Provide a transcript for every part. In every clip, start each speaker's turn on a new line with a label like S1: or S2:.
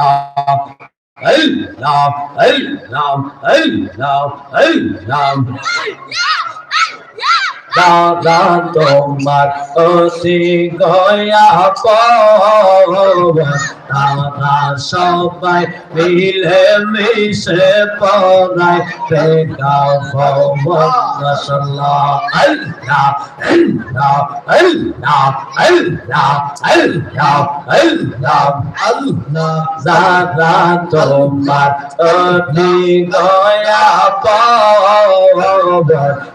S1: நாம் அல் நாம் அல் நாம் அல் நாம் அல் நாம் দাদা, তোমার অতি গয়া তারা সবাই মিলে মিশে পড়ায়। বেগাও মশাল্লাহ আল্লাহ আল্লাহ আল্লাহ আল্লাহ আল্লাহ আল্লাহ আল্লাহ। দাদা, তোমার অতি গয়া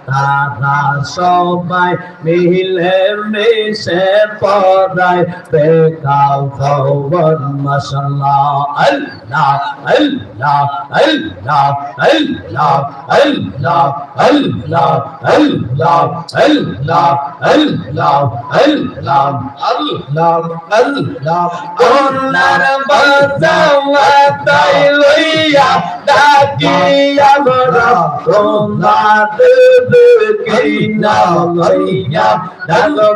S1: তারা সবাই মিলে মিশে পড়ায় বেকাল ভবন মশাল্লাহ আল্লাহ আল্লাহ আল্লাহ আল্লাহ আল্লাহ আল্লাহ আল্লাহ আল্লাহ আল্লাহ আল্লাহ আল্লাহ আল্লাহ কোনার বাজাওয়া তাই লইয়া daqui agora, com nada de quem não ia Allah,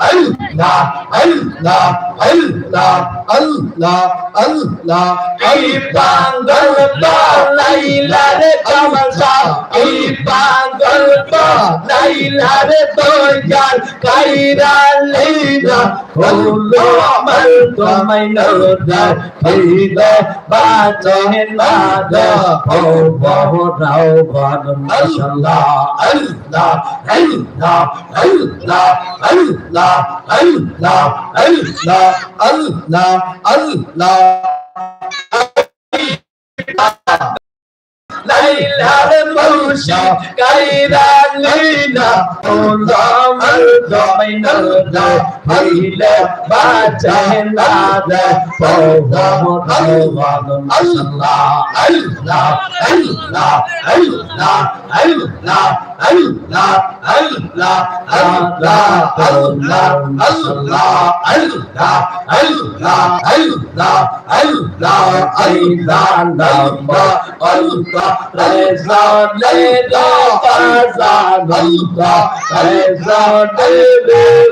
S1: আল্লাহ আল্লাহ আল্লাহ আল্লাহ আল্লাহ এই বান্দর লাইলার তামাশা এই বান্দর লাইলার তোয়ার কাইরা লাইলা হলো আমার তোমায় নদার ফিদা বাজাহে নাদা ও বাহু রাও বান মাশাআল্লাহ আল্লাহ আল্লাহ আল্লাহ আল্লাহ আল্লাহ আল্লাহ আল্লাহ আল্লাহ লাইলার মৌসি কাইরা লীলা ওলামর দমাইনা হইলে না দে আল্লাহ আল্লাহ আল্লাহ আল্লাহ আল্লাহ আল্লাহ আল্লাহ। আল্লাহ আল্লাহ আল্লাহ আল্লাহ আল্লাহ আল্লাহ আল্লাহ আল্লাহ আইদান নামা আল্লাহ রেজা লেলা ফাজা আল্লাহ রেজা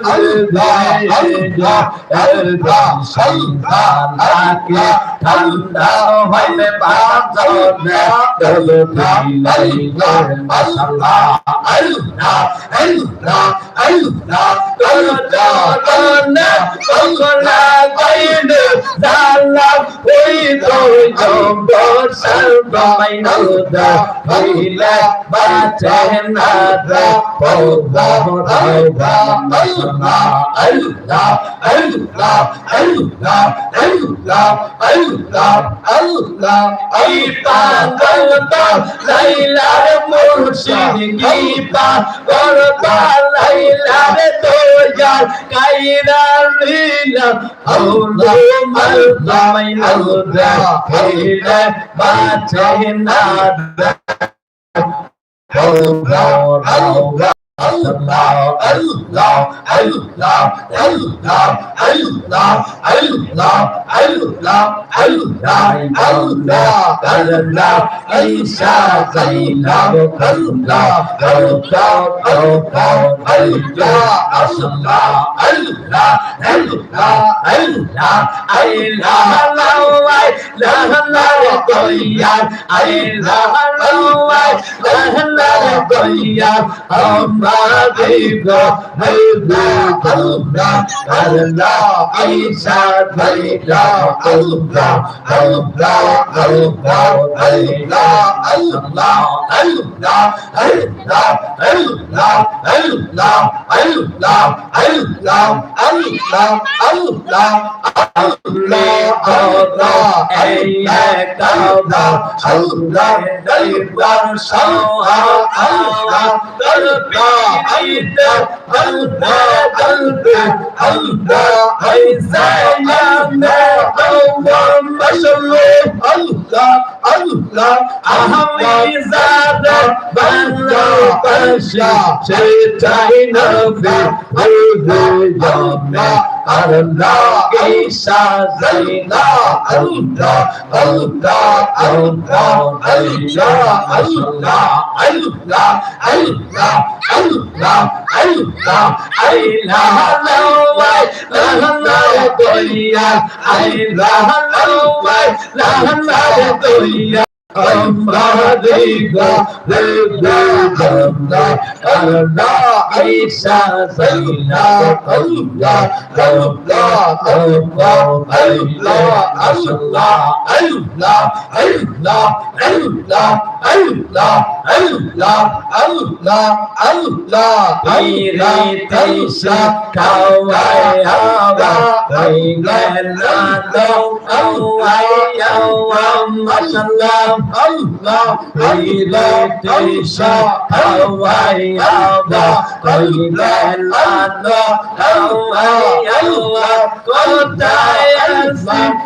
S1: লেলা রেজা রেজা শাইতানাকে ঠান্ডা হইলে বাজনে দল দিলাইলে মাশাআল্লাহ আল্লাহ আল্লাহ আল্লাহ দল জানা সকলা গাইনে জালাম ওই তোর জম্বর সর্বাই নদা হইলে বাঁচে না দা পৌদা রাইবা মাশাআল্লাহ আল্লাহ আল্লাহ আল্লাহ আল্লাহ আল্লাহ আল্লাহ এই পাগল তো লাইলার মুর্শিদ খলিফা করবা লাইলার দয়াল কাইরা লীলা আল্লাহ আল্লাহ আল্লাহ কাইরা বাঁচে না আল্লাহ আল্লাহ Allah, Allah, Allah, Allah, Allah, Allah, Allah, Allah, Allah, Allah, Isa, Zainab, Allah, Allah, Allah, Allah, Allah, Allah, Allah, Allah, Allah, Allah, la la koya, Allah, Allah, la la koya, Amadiga, Hayda, Allah, Allah, Isa, Zainab, Allah, Allah, Allah, Allah, Allah, Dalbar Shaha, Allah, Dalbar Aida, Allah, Dalbar, Allah, Aizayana, Allah, Mashallah, Allah, Allah, আল্লাহ আল্লাহ আল্লাহ আল্লাহ এই এক আল্লাহ আল্লাহ দরবার সাহা আল্লাহ দরবার আইতা আল্লাহ আল্লাহ আল্লাহ এই সায়ামে আল্লাহ মাশাআল্লাহ আল্লাহ আল্লাহ আহমি জাদা বান্দা পাশা সেটাই নবী আল্লাহ আল্লাহ ঈসা জাইনা আল্লাহ আল্লাহ আল্লাহ আল্লাহ আল্লাহ আল্লাহ আল্লাহ আল্লাহ আল্লাহ আল্লাহ আল্লাহ আল্লাহ তেরে তেসা কাওয়ায় হাওয়া বাইলানা দাও আওয়ায় আওয়া মাশাল্লাহ আল্লাহ তেরে তেসা কাওয়ায় হাওয়া বাইলানা দাও আওয়ায় আওয়া কোতায় আল্লাহ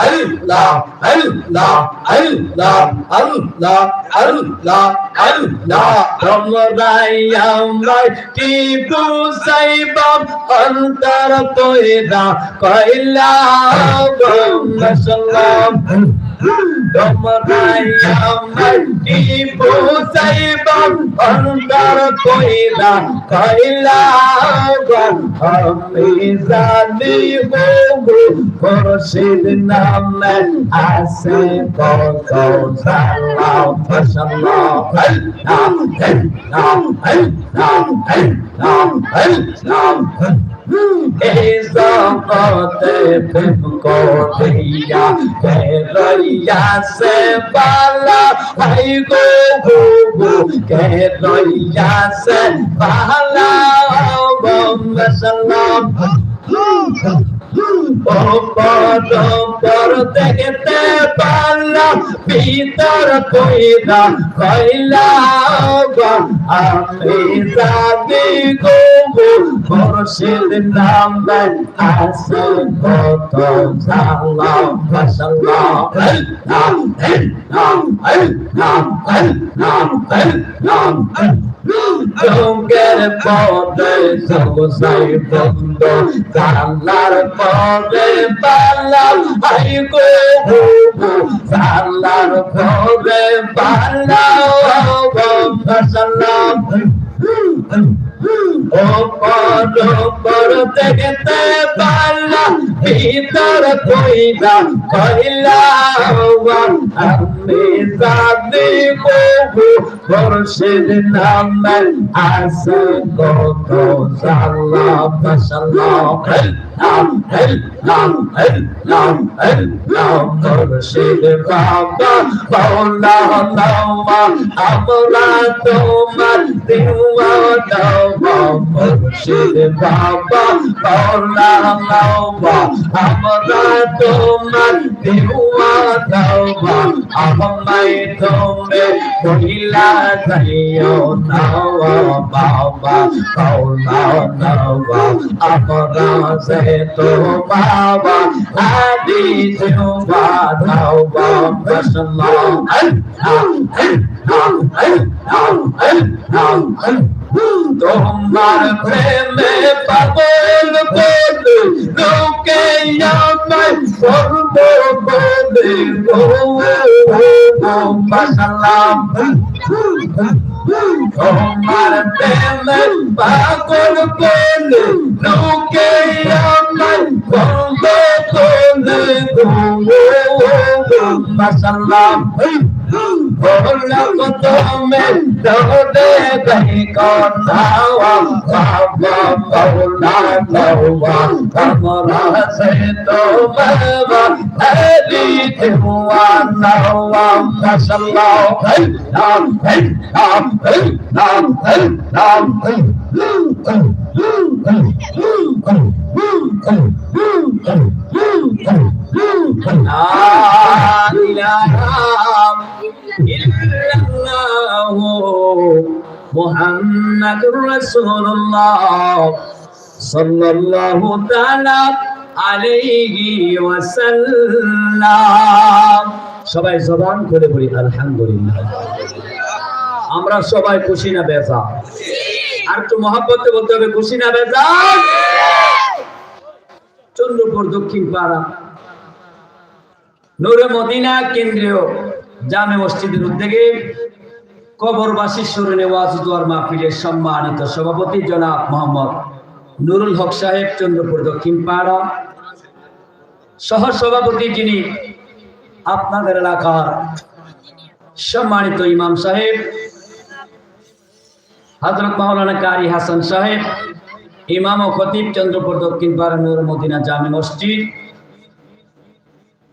S1: আল্লাহ আল্লাহ আল্লাহ আল্লাহ আল্লাহ আল্লাহ রমদাই আমরা কি বুঝাইব অন্তর তোরা কইলা মাশাআল্লাহ তোমরাই আমার কি বুঝাইবা অন্তর কইলা কইলা আমি জানি হবু মুর্শিদ নামে আসে কত জালা ফসলা হল নাম হল নাম হল নাম হল নাম হল নাম হল জগতে তুমকো দিয়া রইয়া সে বালা হাই গো গো কে রইয়া সে বালা বম সালাম পর দেখতে পালা ভিতর কইরা কইলাম আমি যাবি গো মুর্শিদ নাম দেন আসে কত সালাম সালাম নাম নাম নাম নাম নাম Don't get it for days, I was like, don't go. Salam for days, salam, I go. Salam. আল্লাহর ভোগে বানাও ফসলাম। ও পর পর দেখতে বালা, ভিতর কইলা কইলা আমি জানি বহু বর্ষের নামে আসে কত সাল্লাহ ফসলাম। আমরা তোমার বাবা বাবা আমরা তোমার দেওয়া দাওয়া আমায় তোমরে বহিলা যাইও দাওয়া বাবা দাওয়া দাওয়া আমরা তো বাবা আদি তো বাধাও বাবা সাল্লাল্লাহু তোমার প্রেমে পাগল কোন লোকে আমায় সর্ব বলে। গো মাসালাম আমার প্রেমে পাগল পেলে লোকে আমার বন্ধ তোলে মাসাল্লাহ لقد من دهد بيكون هوا صعب قولا نوا أمرا سيدو بابا أليت هو نوا ما شاء الله هل نعم هل نعم है لا إله إلا الله محمد رسول الله صلى الله تعالى عليه وسلم সবাই জবান করে বলি আলহামদুলিল্লাহ আমরা সবাই খুশি না বেজা আর একটু মহাব্বতে বলতে হবে, খুশি না বেজা চন্দ্রপুর দক্ষিণ পাড়া। নূরে মদিনা কেন্দ্রীয় জামে মসজিদের উদ্যোগে কবরবাসী স্মরণে ওয়াজ দোয়ার মাহফিলের সম্মানিত সভাপতি জনাব মোহাম্মদ নুরুল হক সাহেব, চন্দ্রপুর দক্ষিণ পাড়া। সহ সভাপতি যিনি আপনাদের এলাকার সম্মানিত ইমাম সাহেব হজরত মাওলানা কারি হাসান সাহেব, ইমাম ও খতিব চন্দ্রপুর দক্ষিণ পাড়া মদিনা জামে মসজিদ।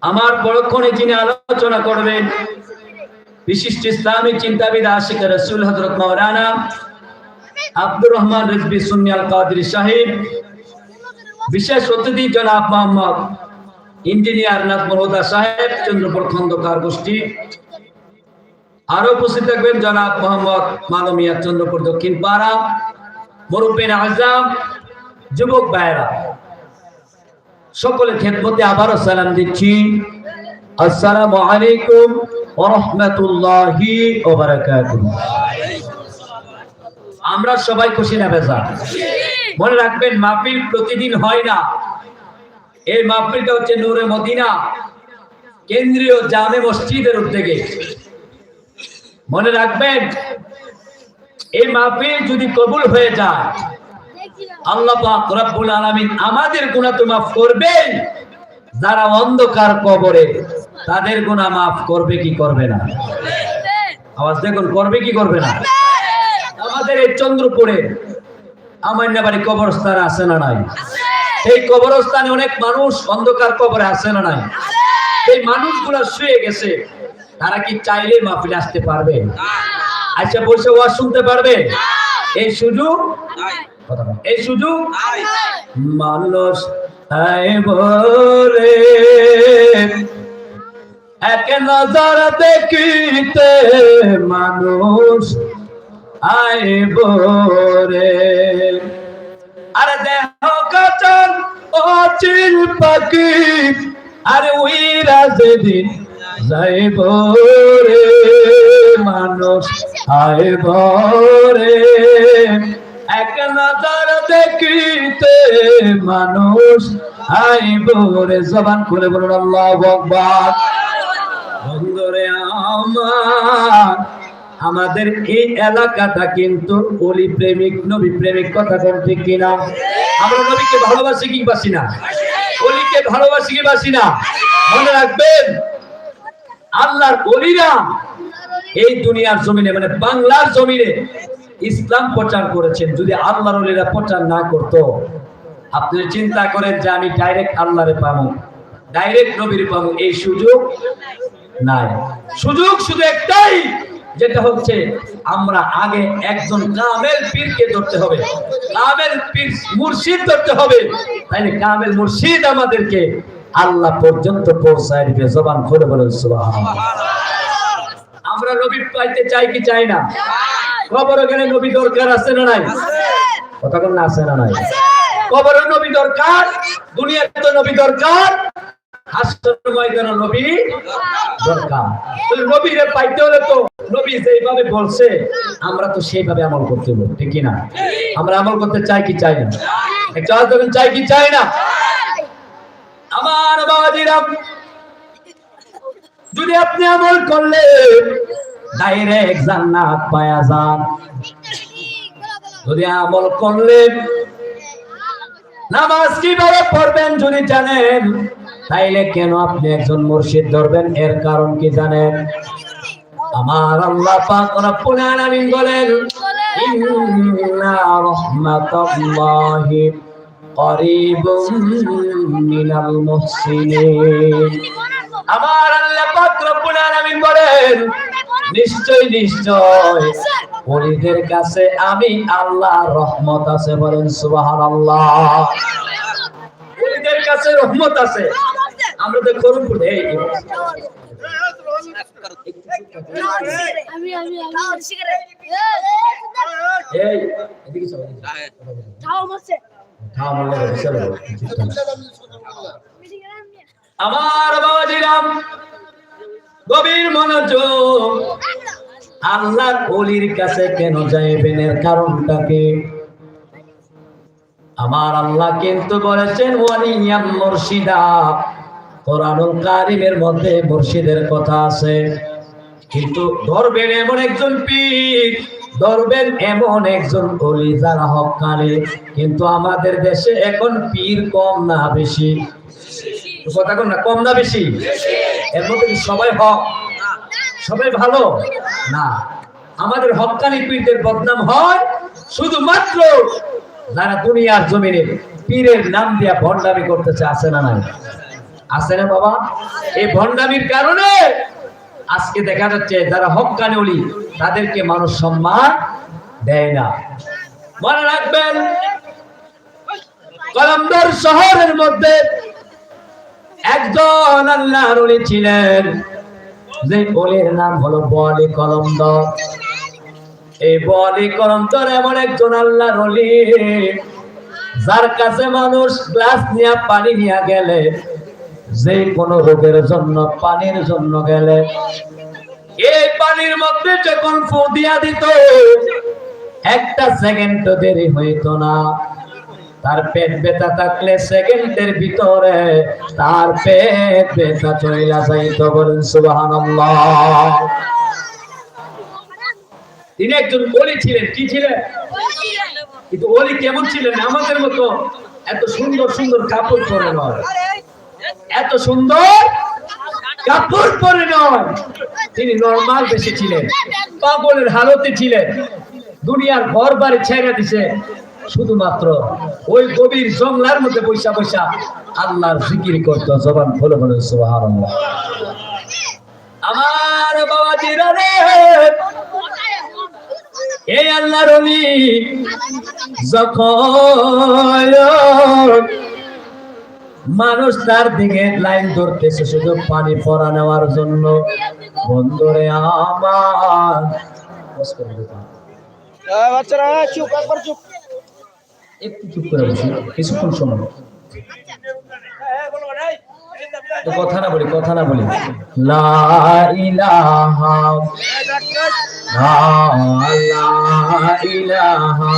S1: আমার পরক্ষণে যিনি আলোচনা করবেন, বিশিষ্ট ইসলামী চিন্তাবিদ আশিক রসুল হজরত মৌলানা আব্দুর রহমান রিজবি সুনিয়াল কাদরি সাহেব, বিশেষ অতিথি জনাব মোহাম্মদ ইঞ্জিনিয়ার নাথ মহোদা সাহেব, চন্দ্রপুর খন্দকার গোষ্ঠী। আরও উপস্থিত থাকবেন জনাব মোহাম্মদ মালমিয়া চন্দ্রপুর দক্ষিণ পাড়া মুরব্বিন আজম যুবক ভাইরা সকলের খেদমতে আবারও সালাম দিচ্ছি। আসসালামু আলাইকুম রাহমাতুল্লাহি আমরা সবাই খুশি না বেজা? মনে রাখবেন মাহফিল প্রতিদিন হয় না। এই মাহফিলটা হচ্ছে নূরে মদিনা, কেন্দ্রীয় জামে মসজিদের উদ্যোগে। মনে রাখবেন, এই মাহফিল যদি কবুল হয়ে যায়, আল্লাহ রব্বুল আলামিন আমাদের গুনাহ তো মাফ করবেন যারা অন্ধকার কবরে, তাদের গুনাহ মাফ করবে কি করবে না? আওয়াজ দেখুন, করবে কি করবে না? আমাদের এই চন্দ্রপুরে আমান্যাবাড়ি কবরস্থান আছে না নাই? এই কবরস্থানে অনেক মানুষ অন্ধকার কবরে আছে না নাই? এই মানুষগুলো শুয়ে গেছে। তারা কি চাইলে মাহফিলে আসতে পারবে? আচ্ছা বসে ওয়াজ শুনতে পারবে? এই সুযোগ? এই সুযোগ? মানুষ এক নজর দেখিতে মানুষ আইব রে আর দেহ কাচন অচিল পাখি আর উইরা যেদিন যাইব রে মানুষ আইব রে এক নজর দেখিতে মানুষ আইব রে জবান খুলে বলুন, আল্লাহ আকবার। বন্ধুরে আমার, আমাদের এই এলাকাটা কিন্তু অলি প্রেমিক, নবী প্রেমিক কথা কোন ঠিক কিনা? আমরা নবীকে ভালোবাসি কি বাসি না? অলিকে ভালোবাসি কি বাসি না? মনে রাখবেন আল্লাহর অলিরা এই দুনিয়ার জমিনে মানে বাংলার জমিনে ইসলাম প্রচার করেছেন। যদি আল্লাহর অলিরা প্রচার না করতো, আপনি চিন্তা করেন যে আমি ডাইরেক্ট আল্লাহরে পাবো ডাইরেক্ট নবীর পাবো, এই সুযোগ নাই। সুযোগ শুধু একটাই, যেটা হচ্ছে আমরা আগে একজন কামেল পীরকে ধরতে হবে। কামেল পীর মুর্শিদ ধরতে হবে। তাইলে কামেল মুর্শিদ আমাদেরকে আল্লাহ পর্যন্ত পৌঁছায় দিবে। জবান করে বলেন আমরা নবী পাইতে চাই কি চাই না? খবর গেলে নবী দরকার আছে না নাই? কথা কোন আছে না নাই? কবরের নবী দরকার দুনিয়াতে তো নবী দরকার নবী দরকার। নবীরে পাইতে হলে তো নবী যেইভাবে বলছে আমরা তো সেইভাবে আমল করতে হবে ঠিক না আমরা আমল করতে চাই কি চাই না? একটু চাই কি চাই না? আমার বাবাজিরা, যদি আপনি আমল করলে ডাইরেক্ট জান্নাত পায়া যান। যদি আমল করলে নামাজ কীভাবে পড়বেন যদি জানেন, তাইলে কেন আপনি একজন মুর্শিদ ধরবেন? এর কারণ কি জানেন? আমার আল্লাহ পাক রব্বুল আলামিন বলেন, ইন্না রাহমাতাল্লাহি মুহসিনিন। আমার আল্লাহ পাক রব্বুল আলামিন বলেন নিশ্চয় নিশ্চয় ওলিদের কাছে আমি আল্লাহ রহমত আছে বলেন সুবহানাল্লাহ। ওলিদের কাছে রহমত আছে। আমরা তো করুন এই
S2: আমি আমি আমি। সিগারেট
S1: এই এদিকে চলো
S2: খাও মাসে।
S1: আমার বাবাজিরাম, গভীর মনোযোগ। আল্লাহর অলির কাছে কেন যাইবেন এর কারণটা কি? আমার আল্লাহ কিন্তু বলেছেন ওয়ালিয়াম মুর্শিদা। কোরআনুল কারিমের মধ্যে মুর্শিদের কথা আছে। কিন্তু ধরবেন এমন একজন পীর। ধরবেন এমন একজন অলি যারা হকানি। কিন্তু আমাদের দেশে এখন পীর কম না বেশি। কথা না, কম না বেশি? এর মধ্যে সবাই হক? সবাই ভালো? না। আমাদের হকানি পীরদের বদনাম হয় শুধুমাত্র যারা দুনিয়ার জমিনে পীরের নাম দিয়া ভণ্ডামি করতেছে আছে না নাই? আছে না বাবা? এই ভণ্ডামির কারণে আজকে দেখা যাচ্ছে যারা হকানি অলি তাদেরকে মানুষ সম্মান দেয় না। মনে রাখবেন, কলম্বর শহরের মধ্যে একজন আল্লাহর অলি ছিলেন, যে অলির নাম হলো বলি কলমদর এই বলি কলমদর এমন একজন আল্লাহর অলি যার কাছে মানুষ গ্লাস নিয়ে পানি নিয়ে গেলে যে কোনো রোগের জন্য, পানির জন্য গেলে। এই পানির মধ্যে যখন ফু দিয়া দিত, একটা সেকেন্ড দেরি হইতো না। তার পেট ব্যথা থাকলে সেকেন্ডের ভিতরে তার পেট ব্যথা চইলা যাইতো বলেন, সুবহানাল্লাহ। তিনি একজন ওলি ছিলেন, কি ছিলেন? কিন্তু ওলি কেমন ছিলেন আমাদের মতো এত সুন্দর সুন্দর কাপড় পরে নয়। এত সুন্দর? কাপড় পরে নয়। তিনি নর্মাল বেশি ছিলেন। পাগলের হালতে ছিলেন। দুনিয়ার ঘর বাড়ি ছেড়ে দিছে। শুধুমাত্র ওই গভীর জঙ্গলার মধ্যে বৈশা বৈশা আল্লাহর জিকির করতো। জবান খুলে বলে সুবহানাল্লাহ। আমার বাবা জিরারে এই আল্লাহর যখন মানুষ তার দিকে লাইন ধরতেছে শুধু পানি পরা নেওয়ার জন্য। বন্ধুরে আমার বস করে দিতে হবে।
S3: বাচ্চারা চুপ একবার চুপ।
S1: একটু চুপ করে বসি কিছুক্ষণ সময়। কথা না বলি কথা না বলি। লা ইলাহা লা ইলাহা।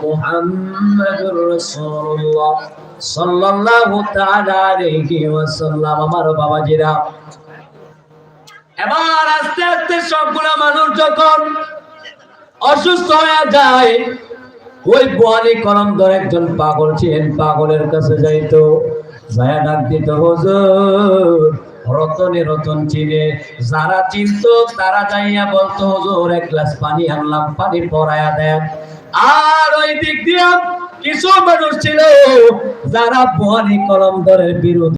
S1: মুহাম্মাদুর রাসূলুল্লাহ সাল্লাল্লাহু তাআলা আলাইহি ওয়াসাল্লাম আমার বাবাজিরা এবার আস্তে আস্তে সবগুলা মানুষ যখন অসুস্থ হয়ে যায়। ওই বোয়ালি কলম ধরে একজন পাগল ছিলেন, পাগলের কাছে যাইতো। যায়া ডাক দিত, হুজুর, রতনে রতন চিনে যারা চিনত তারা যাইয়া বলতো, হুজুর, এক গ্লাস পানি আনলাম, পানি পরায়া দেন। আর ওই দিক দিয়া কিছু মানুষ ছিল যারা বোয়ালি কলম ধরে বিরোধী